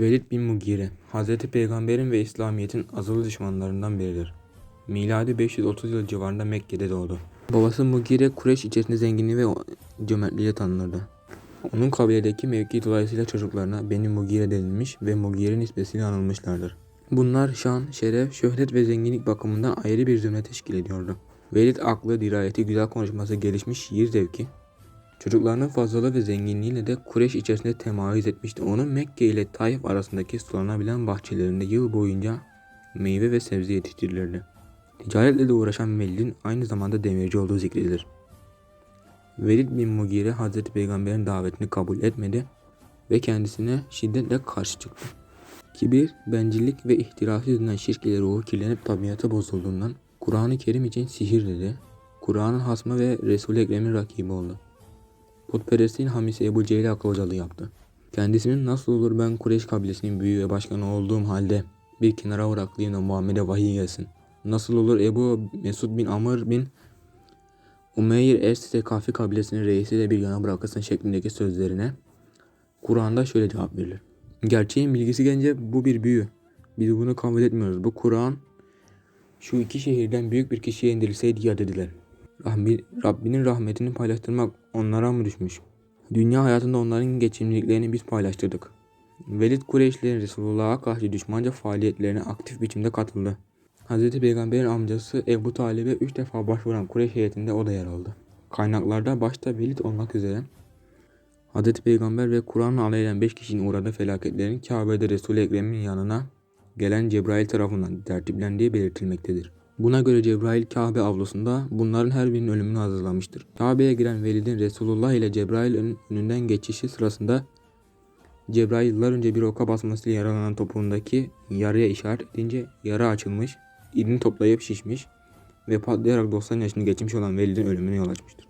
Velid bin Mugire, Hz. Peygamber'in ve İslamiyet'in azılı düşmanlarından biridir. Miladi 530 yıl civarında Mekke'de doğdu. Babası Mugire, Kureyş içerisinde zenginliği ve cömertliğiyle tanınırdı. Onun kabiledeki mevki dolayısıyla çocuklarına Beni Mugire denilmiş ve Mugire nispesiyle anılmışlardır. Bunlar şan, şeref, şöhret ve zenginlik bakımından ayrı bir zümre teşkil ediyordu. Velid aklı, dirayeti, güzel konuşması, gelişmiş şiir zevki, Çocuklarının fazlalığı ve zenginliğiyle de Kureyş içerisinde temayüz etmişti. Onun Mekke ile Taif arasındaki sulanabilen bahçelerinde yıl boyunca meyve ve sebze yetiştirilirdi. Ticaretle de uğraşan Velid'in aynı zamanda demirci olduğu zikredilir. Velid bin Mugire Hazreti Peygamber'in davetini kabul etmedi ve kendisine şiddetle karşı çıktı. Kibir, bencillik ve ihtirası yüzünden şirk ruhu kirlenip tabiatı bozulduğundan Kur'an-ı Kerim için sihir dedi. Kur'an'ın hasmı ve Resul-i Ekrem'in rakibi oldu. Putperestliğin hamisi Ebu Cehil'e akıl yaptı. Kendisinin nasıl olur ben Kureyş kabilesinin büyüğü ve başkanı olduğum halde bir kenara bıraklayayım da Muhammed'e vahiy gelsin. Nasıl olur Ebu Mesud bin Amr bin Umeyr Es-Sekafi kabilesinin reisiyle bir yana bırakırsın şeklindeki sözlerine Kur'an'da şöyle cevap verilir. Gerçeğin bilgisi gelince bu bir büyü. Biz bunu kabul etmiyoruz. Bu Kur'an şu iki şehirden büyük bir kişiye indirilseydi ya dediler. Rabbinin rahmetini paylaştırmak onlara mı düşmüş? Dünya hayatında onların geçimliliklerini biz paylaştırdık. Velid Kureyşlilerin Resulullah'a karşı düşmanca faaliyetlerine aktif biçimde katıldı. Hz. Peygamber'in amcası Ebu Talib'e üç defa başvuran Kureyş heyetinde o da yer aldı. Kaynaklarda başta Velid olmak üzere Hz. Peygamber ve Kur'an'la alay eden 5 kişinin uğradığı felaketlerin Kabe'de Resul-i Ekrem'in yanına gelen Cebrail tarafından tertiplendiği belirtilmektedir. Buna göre Cebrail Kabe avlusunda bunların her birinin ölümünü hazırlamıştır. Kabe'ye giren Velid'in Resulullah ile Cebrail'in önünden geçişi sırasında Cebrail yıllar önce bir oka basmasıyla yaralanan topuğundaki yaraya işaret edince yara açılmış, ilini toplayıp şişmiş ve patlayarak 90 yaşını geçmiş olan Velid'in ölümüne yol açmıştır.